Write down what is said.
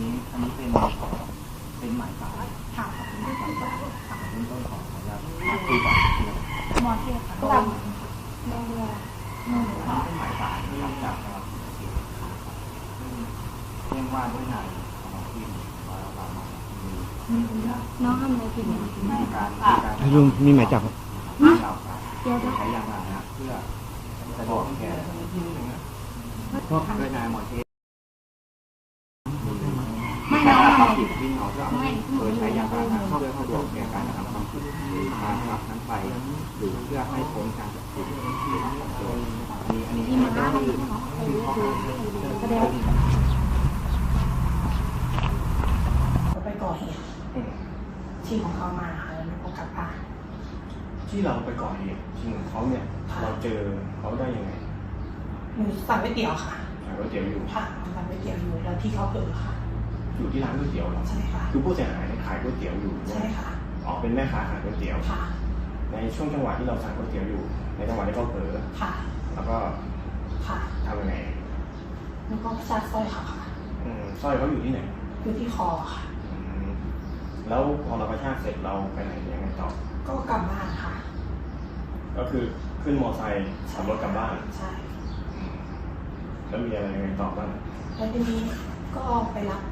นี้อันนี้เป็นเป็นหมายสารค่ะเป็นต้นของเป็นต้นของขออนุญาตคุยก่อนคุยก่อนมอเทศค่ะลำลงเรืออันนี้เป็นหมายสารที่จากจังหวัดศรีสะเกษครับซึ่งเรียกว่าด้วยนายของทีมว่าเรามามีน้องทำอะไรผิดเนี่ยมีการมีการลุงมีหมายจับครับเราครับเดี๋ยวเดี๋ยวใช้ยานพาหนะเพื่อสะดวกแก่ด้วยนายหมอเทศ ไม่ น้องทำอะไรผิผิดดวิ่งเอาเพื่อโดยใช้ยานพาหนะเพื่อสะดวกแก่การกระทำความผิดหรือการรับนั้นไปหรือเพื่อให้พ้นการจับกุมอันนี้อันนี้ที่มาก็ให้คือใช่ไหมคือข้อหาแสดงเขาไปก่อเหตุที่ของเขามาค่ะแล้วก็กลับบ้านที่เราไปก่อเหตุจริงของเขาเนี่ย เราเจอเขาได้ยังไงหนูสั่งก๋วยเตี๋ยวค่ะขายก๋วยเตี๋ยวอยู่ค่ะสั่งก๋วยเตี๋ยวอยู่แล้วที่เขาเผลอค่ะ อยู่ที่ร้านก๋วยเตี๋ยวเหรอใช่ค่ะคือผู้เสียหายเนี่ยขายก๋วยเตี๋ยวอยู่ใช่ค่ะอ๋อเป็นแม่ค้าขายก๋วยเตี๋ยว ค่ะในช่วงจังหวะที่เราสั่งก๋วยเตี๋ยวอยู่ ในจังหวะที่เขาเผลอค่ะแล้วก็ค่ะทำยังไงแล้วก็ซักสร้อยเขาค่ะอืมสร้อยเขาอยู่ที่ไหนอยู่ที่คอค่ะ อืมแล้วพอเรากระชากเสร็จเราไปไหนยังไงต่อ ก็กลับบ้านค่ะ ก็คือขึ้นมอไซค์ขับรถกลับบ้านใช่อืมแล้วมีอะไรยังไงต่อบ้าง แล้วทีนี้ก็ไปรับ